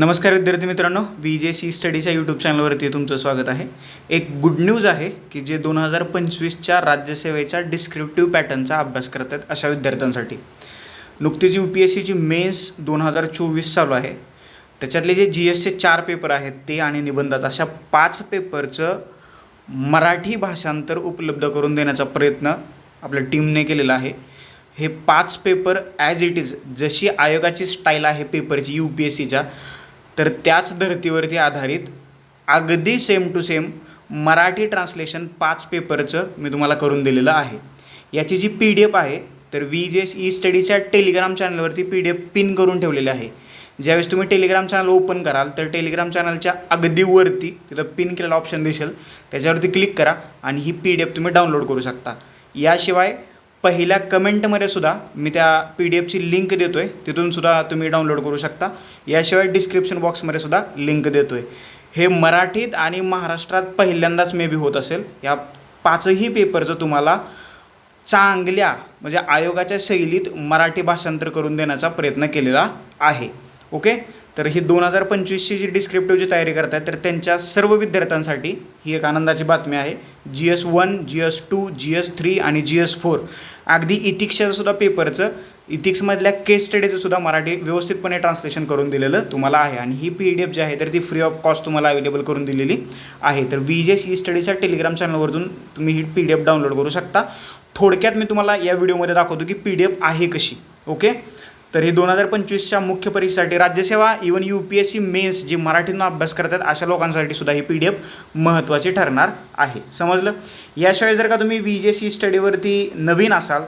नमस्कार विद्यार्थी मित्रांनो व्ही जे सी स्टडीच्या यूट्यूब चॅनलवरती तुमचं स्वागत आहे. एक गुड न्यूज आहे की जे दोन हजार पंचवीसच्या राज्यसेवेच्या डिस्क्रिप्टिव्ह पॅटर्नचा अभ्यास करत आहेत अशा विद्यार्थ्यांसाठी. नुकतीच यू पी एस सीची मेन्स दोन हजार चोवीस चालू आहे. त्याच्यातले जे जी एसचे चार पेपर आहेत ते आणि निबंधाचा अशा पाच पेपरचं मराठी भाषांतर उपलब्ध करून देण्याचा प्रयत्न आपल्या टीमने केलेला आहे. हे पाच पेपर ॲज इट इज जशी आयोगाची स्टाईल आहे पेपरची यू पी एस सीच्या तर त्याच धर्तीवरती आधारित अगदी same to same Marathi translation पाच पेपरचं मी तुम्हाला करून दिलेलं आहे. याची जी पी डी एफ आहे तर वी जे एस ई स्टडीच्या टेलिग्राम चॅनलवरती पी डी एफ पिन करून ठेवलेली आहे. ज्यावेळेस तुम्ही टेलिग्राम चॅनल ओपन कराल तर टेलिग्राम चॅनलच्या अगदी वरती तिथं पिन केलेला ऑप्शन दिसेल. त्याच्यावरती क्लिक करा आणि ही पी डी एफ तुम्ही डाउनलोड करू शकता. याशिवाय पहिल्या कमेंटमध्ये सुद्धा मी त्या पी डी एफची लिंक देतो आहे तिथून सुद्धा तुम्ही डाउनलोड करू शकता. याशिवाय डिस्क्रिप्शन बॉक्समध्ये सुद्धा लिंक देतो आहे हे मराठीत आणि महाराष्ट्रात पहिल्यांदाच मे बी होत असेल. या पाचही पेपरचं तुम्हाला चांगल्या म्हणजे आयोगाच्या शैलीत मराठी भाषांतर करून देण्याचा प्रयत्न केलेला आहे. ओके? तर ही दोन हजार पंचवीसची जी डिस्क्रिप्टिव्हची तयारी करतायत तर त्यांच्या सर्व विद्यार्थ्यांसाठी ही एक आनंदाची बातमी आहे. G S one G S two G S three आणि जी एस फोर. अगदी इथिक्सच्या सुद्धा पेपरचं इथिक्समधल्या केस स्टडीचं सुद्धा मराठी व्यवस्थितपणे ट्रान्सलेशन करून दिलेलं तुम्हाला आहे. आणि ही पी डी एफ जी आहे तर ती फ्री ऑफ कॉस्ट तुम्हाला अवेलेबल करून दिलेली आहे. तर वी जे ई स्टडीच्या टेलिग्राम चॅनलवरून तुम्ही ही पी डी एफ डाउनलोड करू शकता. थोडक्यात मी तुम्हाला या व्हिडिओमध्ये दाखवतो की पी डी एफ आहे कशी. ओके तर ही दोन हजार पंचवीसच्या मुख्य परीक्षेसाठी राज्यसेवा even U P S C mains जी मराठीतून अभ्यास करतात अशा लोकांसाठी सुद्धा ही पी डी एफ महत्त्वाची ठरणार आहे. समजलं? याशिवाय जर का तुम्ही व्ही जे सी स्टडीवरती नवीन असाल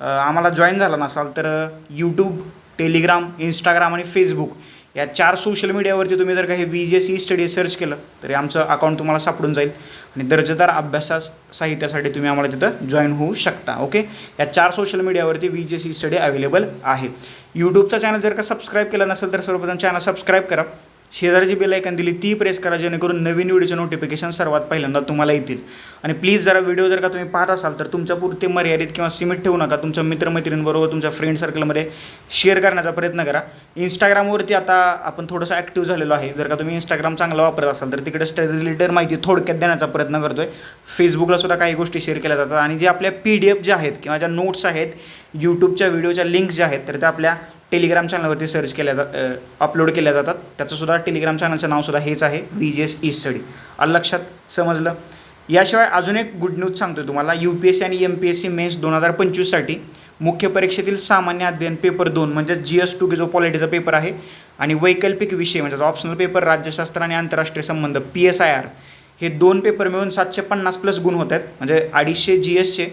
आम्हाला जॉईन झाला नसाल तर यूट्यूब टेलिग्राम इंस्टाग्राम आणि फेसबुक या चार सोशल मीडियावरती तुम्ही जर काही V J C study search केलं तरी आमचं अकाउंट तुम्हाला सापडून जाईल. आणि दर्जेदार अभ्यासा साहित्यासाठी तुम्ही आम्हाला तिथं जॉईन होऊ शकता ओके या चार सोशल मीडियावरती V J C study available आहे. यूट्यूबचा चॅनल जर का सबस्क्राईब केला नसेल तर सर्वप्रथम चॅनल सबस्क्राईब करा. शेजारची बेल ऐकन दिली ती प्रेस करा जेणेकरून नवीन व्हिडिओचे नोटिफिकेशन सर्वात पहिल्यांदा तुम्हाला येतील. आणि प्लीज जरा व्हिडिओ जर का तुम्ही पाहत असाल तर तुमच्या पुरते मर्यादित किंवा सिमिट ठेवू नका. तुमच्या मित्रमैत्रिणींबरोबर तुमच्या फ्रेंड सर्कलमध्ये शेअर करण्याचा प्रयत्न करा. इंस्टाग्रामवरती आता आपण थोडंसं ॲक्टिव्ह झालेलो आहे. जर का तुम्ही इंस्टाग्राम चांगला वापरत असाल तर तिकडे स्टडी रिलेटेड माहिती थोडक्यात देण्याचा प्रयत्न करतो आहे फेसबुकला सुद्धा काही गोष्टी शेअर केल्या जातात. आणि जे आपल्या पी डी एफ ज्या आहेत किंवा ज्या नोट्स आहेत यूट्यूबच्या व्हिडिओच्या लिंक्स ज्या आहेत तर त्या आपल्या टेलिग्राम चॅनलवरती सर्च केल्या जात अपलोड केल्या जातात. त्याचंसुद्धा टेलिग्राम चॅनलचं नावसुद्धा हेच आहे V G S E study आलं लक्षात? समजलं? याशिवाय अजून एक गुड न्यूज सांगतो तुम्हाला. यू पी एस सी आणि M P S C mains दोन हजार पंचवीससाठी मुख्य परीक्षेतील सामान्य अध्ययन पेपर दोन म्हणजे जी एस टू जो पॉलिटीचा पेपर आहे. आणि वैकल्पिक विषय म्हणजे ऑप्शनल पेपर राज्यशास्त्र आणि आंतरराष्ट्रीय संबंध पी एस आय आर हे दोन पेपर मिळून सातशे पन्नास प्लस गुण होत आहेत. म्हणजे अडीचशे जी एसचे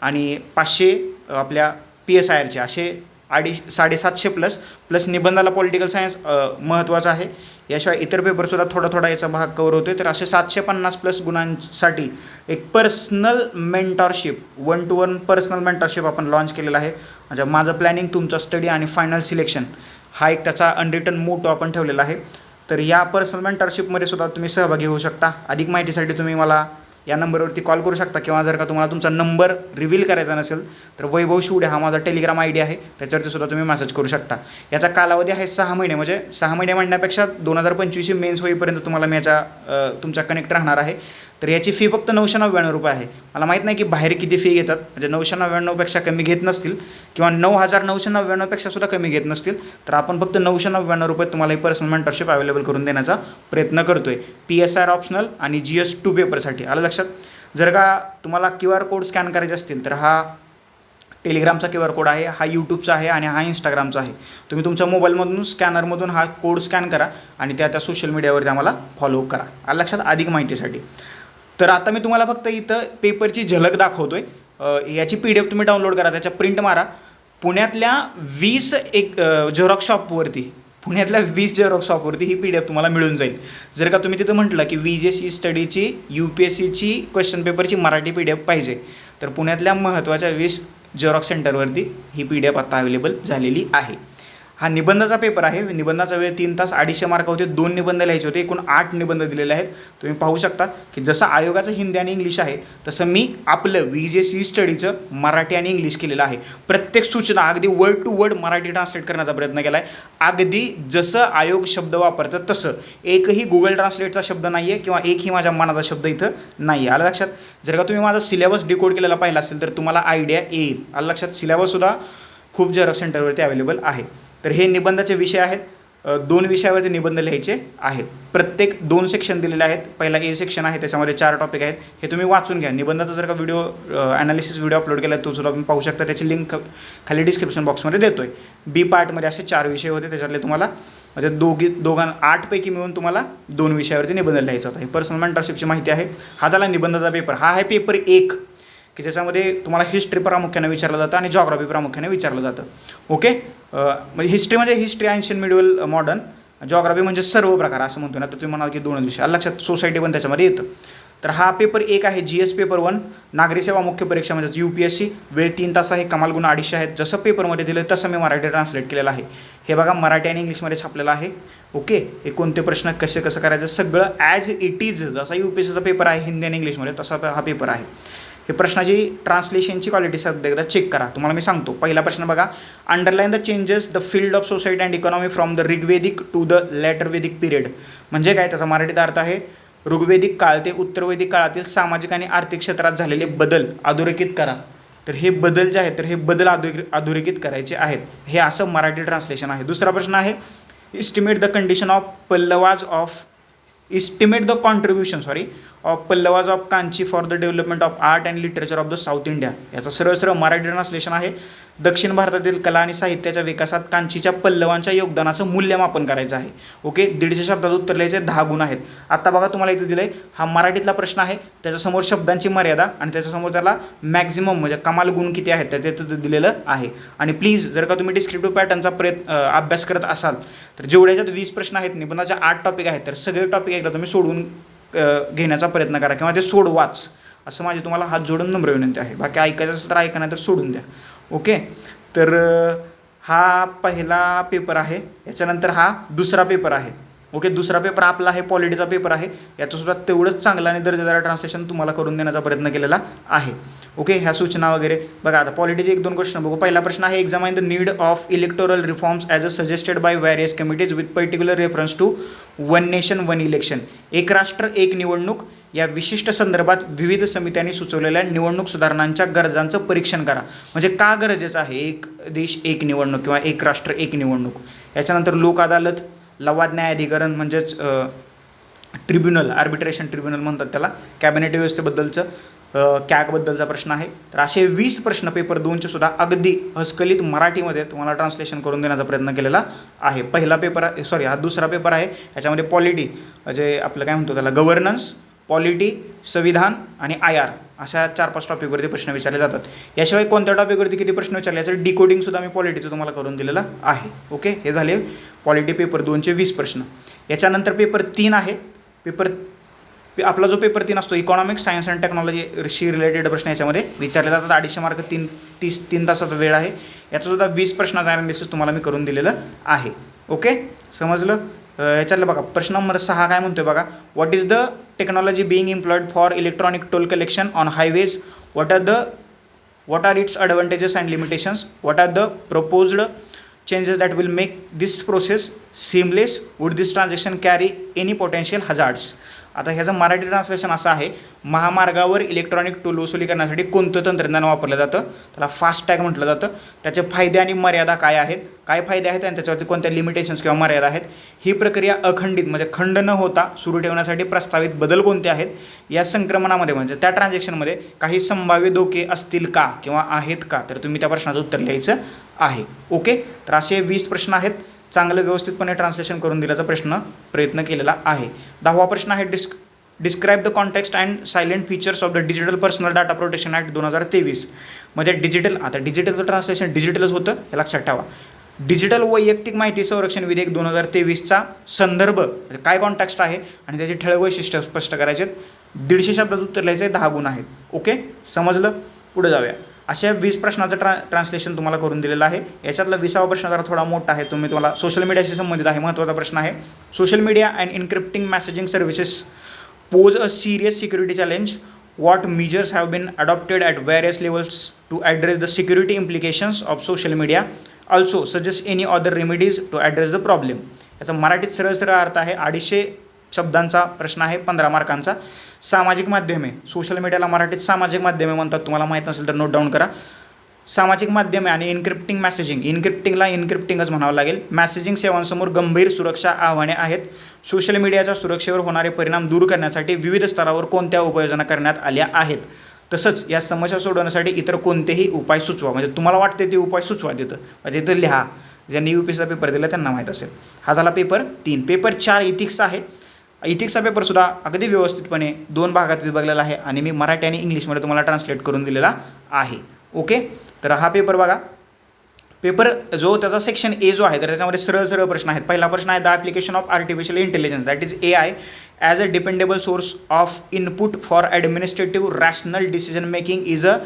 आणि पाचशे आपल्या पी एस आय आरचे असे अडीच साडेसातशे प्लस प्लस निबंधाला पॉलिटिकल सायन्स महत्त्वाचं आहे. याशिवाय इतर पेपरसुद्धा थोडा थोडा याचा भाग कवर होतो तर असे सातशे पन्नास प्लस गुणांसाठी एक personal mentorship one two one personal mentorship आपण लॉन्च केलेला आहे. म्हणजे माझं प्लॅनिंग तुमचा स्टडी आणि फायनल सिलेक्शन हा एक त्याचा अनरिटर्न मोटो आपण ठेवलेला आहे. तर या पर्सनल मेंटरशिपमध्ये सुद्धा तुम्ही सहभागी होऊ शकता. अधिक माहितीसाठी तुम्ही मला या नंबरवरती कॉल करू शकता किंवा जर का तुम्हाला तुमचा नंबर रिव्हील करायचा नसेल तर वैभव शिवडे हा माझा टेलिग्राम आय डी आहे. त्याच्यावरती सुद्धा तुम्ही मेसेज करू शकता. याचा कालावधी आहे सहा महिने म्हणजे सहा महिने म्हणण्यापेक्षा दोन हजार पंचवीसशे मेन्स होईपर्यंत तुम्हाला मी याचा तुमचा कनेक्ट राहणार आहे. तर याची फी फक्त नऊशे नव्याण्णव रुपये आहे. मला माहीत नाही की बाहेर किती फी घेतात. म्हणजे नऊशे नव्याण्णवपेक्षा कमी घेत नसतील किंवा नऊ हजार नऊशे नव्याण्णवपेक्षा सुद्धा कमी घेत नसतील तर आपण फक्त नऊशे नव्याण्णव रुपये तुम्हाला ही पर्सनल मेंटरशिप अवेलेबल करून देण्याचा प्रयत्न करतो आहे पी एस आर ऑप्शनल आणि जी एस टू पेपरसाठी आलं लक्षात? जर का तुम्हाला क्यू आर कोड स्कॅन करायचे असतील तर हा टेलिग्रामचा क्यू आर कोड आहे हा यूट्यूबचा आहे आणि हा इंस्टाग्रामचा आहे. तुम्ही तुमच्या मोबाईलमधून स्कॅनरमधून हा कोड स्कॅन करा आणि त्या त्या सोशल मीडियावरती आम्हाला फॉलो करा. लक्षात? अधिक माहितीसाठी. तर आता मी तुम्हाला फक्त इथं पेपरची झलक दाखवतोय. आहे याची पी डी एफ तुम्ही डाउनलोड करा त्याच्या प्रिंट मारा. पुण्यातल्या वीस एक झेरॉक्स शॉपवरती पुण्यातल्या वीस झेरॉक्स शॉपवरती ही पी डी एफ तुम्हाला मिळून जाईल. जर का तुम्ही तिथं म्हटलं की वी जे सी स्टडीची यू पी एस सीची क्वेश्चन पेपरची मराठी पी डी एफ पाहिजे तर पुण्यातल्या महत्त्वाच्या वीस झेरॉक्स सेंटरवरती ही पी डी एफ आता अवेलेबल झालेली आहे. हा निबंधाचा पेपर आहे. निबंधाचा वेळ तीन तास अडीचशे मार्क होते. दोन निबंध लिहायचे होते. एकूण आठ निबंध दिलेले आहेत. तुम्ही पाहू शकता की जसं आयोगाचं हिंदी आणि इंग्लिश आहे तसं मी आपलं व्ही जे सी स्टडीचं मराठी आणि इंग्लिश केलेलं आहे. प्रत्येक सूचना अगदी word to word Marathi translate करण्याचा प्रयत्न केला आहे अगदी जसं आयोग शब्द वापरतं तसं. एकही गुगल ट्रान्सलेटचा शब्द नाही आहे किंवा एकही माझ्या मनाचा शब्द इथं नाही आहे आलं लक्षात? जर का तुम्ही माझा सिलेबस डिकोड केलेला पाहिला असेल तर तुम्हाला आयडिया येईल. आलं लक्षात? सिलेबससुद्धा खूप झेरॉक्स सेंटरवरती अवेलेबल आहे. तर हे निबंधाचे विषय आहेत. दोन विषयावरती निबंध लिहायचे आहेत. प्रत्येक दोन सेक्शन दिलेले आहेत. पहिला ए सेक्शन आहे त्याच्यामध्ये चार टॉपिक आहेत. हे तुम्ही वाचून घ्या. निबंधाचा जर का व्हिडिओ ॲनालिसिस व्हिडिओ अपलोड केला तो सुद्धा तुम्ही पाहू शकता. त्याची लिंक खाली डिस्क्रिप्शन बॉक्समध्ये देतो आहे बी पार्टमध्ये असे चार विषय होते. त्याच्यातले तुम्हाला म्हणजे दोघी दोघां आठपैकी मिळून तुम्हाला दोन विषयावरती निबंध लिहायचा होता. हे पर्सनल मेंटरशिपची माहिती आहे. हा झाला निबंधाचा पेपर हा आहे पेपर एक. की ज्याच्यामध्ये तुम्हाला हिस्ट्री प्रामुख्याने विचारलं जातं आणि जॉग्राफी प्रामुख्याने विचारलं जातं. ओके म्हणजे हिस्ट्री म्हणजे history ancient medieval modern geography म्हणजे सर्व प्रकार असं म्हणतो ना तर तुम्ही म्हणाल की दोन विषय लक्षात सोसायटी पण त्याच्यामध्ये येतं. तर हा पेपर एक आहे जी एस पेपर वन नागरी सेवा मुख्य परीक्षा म्हणजे यू पी एस सी वेळ तीन तास आहे कमाल गुण अडीचशे आहेत. जसं पेपरमध्ये दिलं तसं मी मराठी ट्रान्सलेट केलेलं आहे. हे बघा मराठी आणि इंग्लिशमध्ये छापलेलं आहे. ओके हे कोणते प्रश्न कसे कसं करायचं? सगळं ॲज इट इज जसा यू पी एस सीचा पेपर आहे हिंदी आणि इंग्लिशमध्ये तसा हा पेपर आहे. हे प्रश्नाची ट्रान्सलेशनची क्वालिटी सध्या एकदा चेक करा. तुम्हाला मी सांगतो. पहिला प्रश्न बघा. Underline the changes the field of society and economy from the Rigvedic to the latter Vedic period म्हणजे काय? त्याचा मराठीत अर्थ आहे ऋग्वेदिक काळ ते उत्तरवेदिक काळातील सामाजिक आणि आर्थिक क्षेत्रात झालेले बदल अधोरेखित करा. तर हे बदल जे आहेत तर हे बदल अधोरे अधोरेखित करायचे आहेत. हे असं मराठी ट्रान्सलेशन आहे. दुसरा प्रश्न आहे estimate the condition of Pallavas of estimate the contribution sorry of Pallavas of Kanchi for the development of art and literature of the south India याचा सरळ सरळ मराठी ट्रान्सलेशन आहे. दक्षिण भारतातील कला आणि साहित्याच्या विकासात कांचीच्या पल्लवांच्या योगदानाचं मूल्यमापन करायचं आहे. ओके? दीडशे शब्दात उत्तर लिहायचे दहा गुण आहेत. आता बघा तुम्हाला इथे दिलं आहे हा मराठीतला प्रश्न आहे. त्याच्यासमोर शब्दांची मर्यादा आणि त्याच्यासमोर त्याला मॅक्झिमम म्हणजे कमाल गुण किती आहेत ते तिथं दिलेलं आहे. आणि प्लीज जर का तुम्ही डिस्क्रिप्टिव्ह पॅटर्नचा प्रयत्न अभ्यास करत असाल तर जेवढ्या ह्याच्यात वीस प्रश्न आहेत निबंधाचे आठ टॉपिक आहेत तर सगळे टॉपिक एकदा तुम्ही सोडून घेण्याचा प्रयत्न करा किंवा ते सोडवाच. असं माझी तुम्हाला हात जोडून नम्र विनंती आहे. बाकी ऐकायचं असेल तर ऐका नाही तर सोडून द्या. ओके? तर हा पहिला पेपर आहे. याच्यानंतर हा दुसरा पेपर आहे. ओके? दुसरा पेपर आपला आहे पॉलिटीचा पेपर आहे. याचंसुद्धा तेवढंच चांगलं आणि दर्जेदार ट्रान्सलेशन तुम्हाला करून देण्याचा प्रयत्न केलेला आहे. ओके? ह्या सूचना वगैरे. बघा आता पॉलिटीचे एक दोन क्वेश्चन बघू. पहिला प्रश्न आहे exam in the need of electoral reforms as a suggested by various committees with particular reference to one nation one election एक राष्ट्र एक निवडणूक या विशिष्ट संदर्भात विविध समित्यांनी सुचवलेल्या निवडणूक सुधारणांच्या गरजांचं परीक्षण करा. म्हणजे का गरजेचं आहे एक देश एक निवडणूक किंवा एक राष्ट्र एक निवडणूक? याच्यानंतर लोक अदालत लवाद न्यायाधिकरण म्हणजेच ट्रिब्युनल आर्बिट्रेशन ट्रिब्युनल म्हणतात त्याला. कॅबिनेट व्यवस्थेबद्दलचं कॅगबद्दलचा प्रश्न आहे. तर असे वीस प्रश्न पेपर दोनचे सुद्धा अगदी हस्कलित मराठीमध्ये तुम्हाला ट्रान्सलेशन करून देण्याचा प्रयत्न केलेला आहे. पहिला पेपर आहे सॉरी हा दुसरा पेपर आहे. याच्यामध्ये पॉलिटी जे आपलं काय म्हणतो त्याला गव्हर्नन्स पॉलिटी संविधान आणि आय आर अशा चार पाच टॉपिकवरती प्रश्न विचारले जातात. याशिवाय कोणत्या टॉपिकवरती किती प्रश्न विचारले याचं डिकोडिंगसुद्धा मी पॉलिटीचं तुम्हाला करून दिलेलं आहे. ओके हे झाले पॉलिटी पेपर दोनशे वीस प्रश्न. याच्यानंतर पेपर तीन आहे. पेपर पे- आपला जो पेपर तीन असतो इकॉनॉमिक्स सायन्स अँड टेक्नॉलॉजीशी रिलेटेड प्रश्न याच्यामध्ये विचारले जातात. अडीचशे मार्क तीन तीस तीन तासाचा वेळ आहे. याचासुद्धा वीस प्रश्नाचा ॲनालिसिस तुम्हाला मी करून दिलेलं आहे. ओके समजलं? याच्यातला बघा प्रश्न नंबर सहा काय म्हणतोय बघा what is the technology being employed for electronic toll collection on highways what are the what are its advantages and limitations what are the proposed changes that will make this process seamless would this transaction carry any potential hazards आता ह्याचं Marathi translation असं आहे महामार्गावर electronic toll वसुली करण्यासाठी कोणतं तंत्रज्ञान वापरलं जातं? त्याला फास्टॅग म्हटलं जातं. त्याचे फायदे आणि मर्यादा काय आहेत? काय फायदे आहेत आणि त्याच्यावरती कोणत्या लिमिटेशन्स किंवा मर्यादा आहेत? ही प्रक्रिया अखंडित म्हणजे खंड न होता सुरू ठेवण्यासाठी प्रस्तावित बदल कोणते आहेत? या संक्रमणामध्ये म्हणजे त्या ट्रान्झॅक्शनमध्ये काही संभाव्य धोके असतील का किंवा आहेत का? तर तुम्ही त्या प्रश्नाचं उत्तर लिहायचं आहे. ओके तर असे वीस प्रश्न आहेत. चांगलं व्यवस्थितपणे ट्रान्सलेशन करून दिल्याचा प्रश्न प्रयत्न केलेला आहे. दहावा प्रश्न आहे disc describe the context and silent features of the digital personal data protection act दोन हजार तेवीस. म्हणजे डिजिटल आता डिजिटलचं ट्रान्सलेशन डिजिटलच होतं हे लक्षात ठेवा. डिजिटल वैयक्तिक माहिती संरक्षण विधेयक दोन हजार तेवीसचा संदर्भ म्हणजे काय कॉन्टॅक्स्ट आहे आणि त्याचे ठळक वैशिष्ट्य स्पष्ट करायचे आहेत दीडशे शब्दात उत्तर लिहायचे दहा गुण आहेत. ओके समजलं? पुढे जाऊया. अशा वीस प्रश्नाचं ट्रा ट्रान्सलेशन तुम्हाला करून दिलेलं आहे. याच्यातला विसावा प्रश्न जरा थोडा मोठा आहे. तुम्ही तुम्हाला सोशल मीडियाशी संबंधित आहे महत्त्वाचा प्रश्न आहे. Social media and encrypting messaging services pose a serious security challenge what measures have been adopted at various levels to address the security implications of social media? Also suggest any other remedies to address the problem. याचा मराठीत सरळ सरळ अर्थ आहे अडीचशे शब्दांचा प्रश्न आहे पंधरा मार्कांचा. सामाजिक माध्यमे सोशल मीडियाला मराठीत सामाजिक माध्यमे म्हणतात. तुम्हाला माहीत नसेल तर नोट डाऊन करा. सामाजिक माध्यमे आणि इन्क्रिप्टिंग मेसेजिंग इनक्रिप्टिंगला इन्क्रिप्टिंगच म्हणावं लागेल. मॅसेजिंग सेवांसमोर गंभीर सुरक्षा आव्हाने आहेत. सोशल मीडियाच्या सुरक्षेवर होणारे परिणाम दूर करण्यासाठी विविध स्तरावर कोणत्या उपाययोजना करण्यात आल्या आहेत? तसंच या समस्या सोडवण्यासाठी इतर कोणतेही उपाय सुचवा. म्हणजे तुम्हाला वाटते ते उपाय सुचवा तिथं. म्हणजे इथं लिहा. ज्यांनी यू पी एसचा पेपर दिला त्यांना माहीत असेल. हा झाला पेपर तीन. पेपर चार इथिक्स आहे. इथिक्सचा पेपरसुद्धा अगदी व्यवस्थितपणे दोन भागात विभागलेला आहे आणि मी मराठी आणि इंग्लिशमध्ये तुम्हाला ट्रान्सलेट करून दिलेला आहे. ओके तर हा पेपर बघा. पेपर जो त्याचा सेक्शन ए जो आहे तर त्याच्यामध्ये सरळ सरळ प्रश्न आहेत. पहिला प्रश्न आहे the application of artificial intelligence that is A I as a dependable source of input for administrative rational decision making is a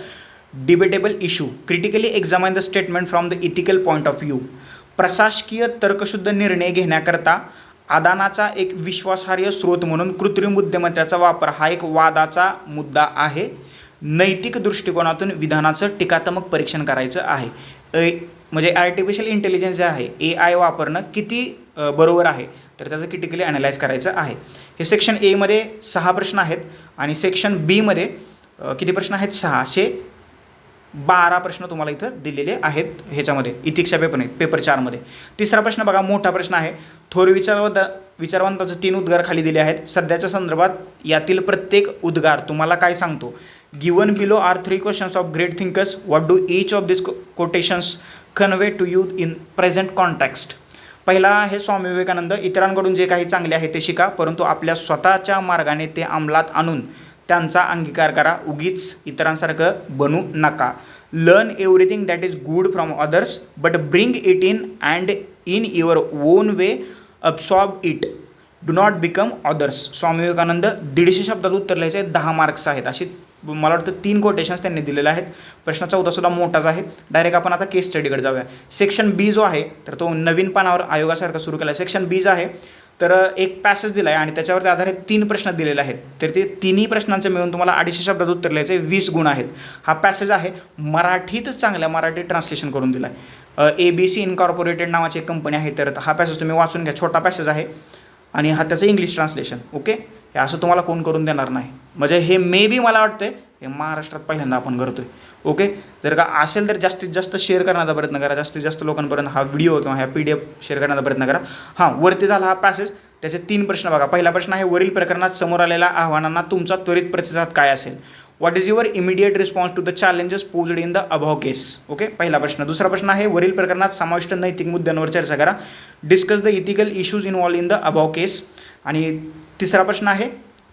debatable issue critically examine the statement from the ethical point of view प्रशासकीय तर्कशुद्ध निर्णय घेण्याकरता आदानाचा एक विश्वासार्ह स्रोत म्हणून कृत्रिम बुद्धिमत्तेचा वापर हा एक वादाचा मुद्दा आहे. नैतिक दृष्टिकोनातून विधानाचं टीकात्मक परीक्षण करायचं आहे. ए म्हणजे आर्टिफिशियल इंटेलिजन्स जे आहे ए आय वापरणं किती बरोबर आहे? तर त्याचं क्रिटिकली अनालाइज करायचं आहे. हे सेक्शन एमध्ये सहा प्रश्न आहेत आणि सेक्शन बीमध्ये किती प्रश्न आहेत? सहाशे बारा प्रश्न तुम्हाला इथं दिलेले आहेत ह्याच्यामध्ये इतिक्षा पेपर पेपर चारमध्ये. तिसरा प्रश्न बघा मोठा प्रश्न आहे. थोर विचारवंत विचारवंताचे तीन उद्गार खाली दिले आहेत. सध्याच्या संदर्भात यातील प्रत्येक उद्गार तुम्हाला काय सांगतो? Given below are three questions of great thinkers what do each of this quotations convey to you in present context पहिला आहे स्वामी विवेकानंद. इतरांकडून जे काही चांगले आहे ते शिका परंतु आपल्या स्वतःच्या मार्गाने ते अंमलात आणून त्यांचा अंगीकार करा. उगीच इतरांसारखं बनू नका. Learn everything that is good from others but bring it in and in your own way absorb it do not become others Swami Vivekananda दीडशे शब्दात उत्तर लिहायचे दहा मार्क्स आहेत. अशी मला वाटतं तीन कोटेशन्स त्यांनी दिलेले आहेत. प्रश्न चौदासुद्धा मोठाच आहे. डायरेक्ट आपण आता केस स्टडीकडे जाऊया. सेक्शन बी जो आहे तर तो नवीन पानावर आयोगासारखा सुरू केला आहे सेक्शन बी जो आहे तर एक पॅसेज दिला आहे आणि त्याच्यावरती आधारित तीन प्रश्न दिलेले आहेत. तर ते तिन्ही प्रश्नांचं मिळून तुम्हाला अडीचशे शब्दात उत्तर लिहायचे वीस गुण आहेत. हा पॅसेज आहे मराठीत चांगल्या मराठी ट्रान्सलेशन करून दिला आहे ए बी सी इनकॉर्पोरेटेड नावाची एक कंपनी आहे तर हा पॅसेज तुम्ही वाचून घ्या. छोटा पॅसेज आहे आणि हा त्याचं इंग्लिश ट्रान्सलेशन ओके हे असं तुम्हाला कोण करून देणार नाही. म्हणजे हे मे बी मला वाटतं हे महाराष्ट्रात पहिल्यांदा आपण करतो आहे ओके जर का असेल तर जास्तीत जास्त शेअर करण्याचा प्रयत्न करा. जास्तीत जास्त लोकांपर्यंत हा व्हिडिओ किंवा ह्या पी डी एफ शेअर करण्याचा प्रयत्न करा. हां वरती झाला हा पॅसेज त्याचे तीन प्रश्न बघा. पहिला प्रश्न आहे वरील प्रकरणात समोर आलेल्या आव्हानांना तुमचा त्वरित प्रतिसाद काय असेल? What is your immediate response to the challenges posed in the Abhav case okay पहिला प्रश्न. दुसरा प्रश्न आहे वरील प्रकरणात समाविष्ट नैतिक मुद्द्यांवर चर्चा करा. Discuss the ethical issues involve in the Abhav case आणि तिसरा प्रश्न आहे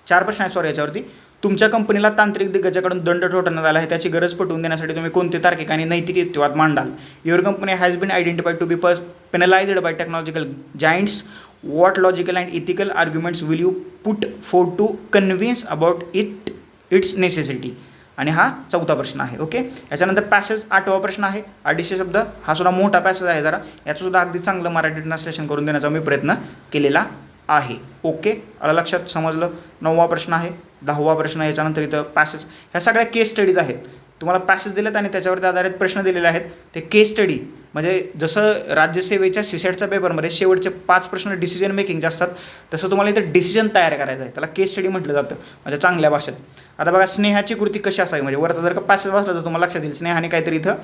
चार प्रश्न आहेत सॉरी याच्यावरती. तुमच्या कंपनीला तांत्रिक दिग्गजाकडून दंड ठोठवण्यात आला आहे त्याची गरज पटवून देण्यासाठी तुम्ही कोणते तार्किक आणि नैतिक युक्तिवाद मांडाल? Your company has been identified to be pus penalized by technological giants what logical and ethical arguments will you put forth to convince about it its necessity आणि हा चौथा प्रश्न आहे ओके याच्यानंतर पॅसेज आठवा प्रश्न आहे. अडीचशे शब्द हा सुद्धा मोठा पॅसेज आहे जरा. याचं सुद्धा अगदी चांगलं मराठी ट्रान्सलेशन करून देण्याचा मी प्रयत्न केलेला आहे ओके लक्षात? समजलं? नववा प्रश्न आहे. दहावा प्रश्न याच्यानंतर इथं पॅसेज ह्या सगळ्या केस स्टडीज आहेत. तुम्हाला पॅसेज दिलेत आणि त्याच्यावरती आधारित प्रश्न दिलेले आहेत. ते केस स्टडी म्हणजे जसं राज्यसेवेच्या सिसेटच्या पेपरमध्ये शेवटचे पाच प्रश्न डिसिजन मेकिंगचे असतात तसं तुम्हाला इथं डिसिजन तयार करायचं आहे. त्याला केस स्टडी म्हटलं जातं म्हणजे चांगल्या भाषेत. आता बघा स्नेहाची कृती कशी असावी? म्हणजे वरचा जर का पॅसेज वाचला तर तुम्हाला लक्षात येईल स्नेहाने काहीतरी इथं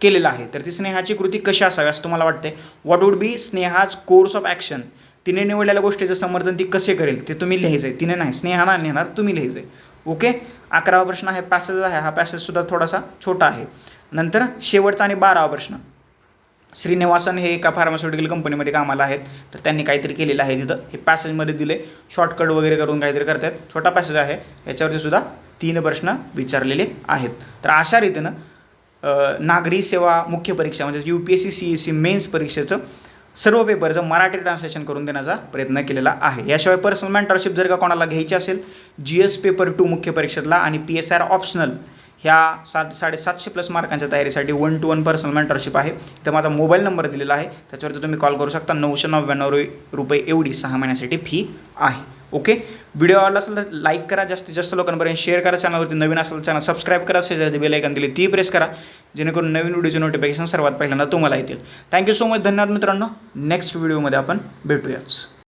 केलेलं आहे. तर ती स्नेहाची कृती कशी असावी असं तुम्हाला वाटते what would be Sneha's course of action तिने निवडलेल्या गोष्टीचं समर्थन ती कसे करेल ते तुम्ही लिहायचं आहे तिने नाही. स्नेहाला नेणार तुम्ही लिहायचं आहे ओके? अकरावा प्रश्न आहे पॅसेज आहे. हा पॅसेजसुद्धा थोडासा छोटा आहे. नंतर शेवटचा आणि बारावा प्रश्न. श्रीनिवासन हे एका फार्मास्युटिकल कंपनीमध्ये कामाला आहेत. तर त्यांनी काहीतरी केलेलं आहे तिथं. हे पॅसेजमध्ये दिले शॉर्टकट वगैरे करून काहीतरी करतात. छोटा पॅसेज आहे. याच्यावरती सुद्धा तीन प्रश्न विचारलेले आहेत. तर अशा रीतीनं नागरी सेवा मुख्य परीक्षा म्हणजे U P S C C S C mains परीक्षेचं सर्व पेपरचं मराठी ट्रान्सलेशन करून देण्याचा प्रयत्न केलेला आहे. याशिवाय पर्सनल मेंटरशिप जर का कोणाला घ्यायची असेल जी एस पेपर टू मुख्य परीक्षेतला आणि पी एस आर ऑप्शनल ह्या सात साडेसातशे प्लस मार्कांच्या तयारीसाठी one two one personal mentorship आहे. तर माझा मोबाईल नंबर दिलेला आहे. त्याच्यावरती तुम्ही कॉल करू शकता. नऊशे नव्याण्णव रु- रुपये एवढी सहा महिन्यासाठी फी आहे. ओके? व्हिडिओ आवडला असेल तर लाईक करा जास्तीत जास्त लोकांपर्यंत शेअर करा चॅनलवरती नवीन असेल चॅनल सबस्क्राईब करा शेजारी बेल आयकन दिली ती प्रेस करा. जेणेकरून नवीन व्हिडिओचे नोटिफिकेशन सर्वात पहिल्यांदा तुम्हाला येतील. थँक्यू सो मच धन्यवाद मित्रांनो. नेक्स्ट व्हिडिओमध्ये आपण भेटूयाच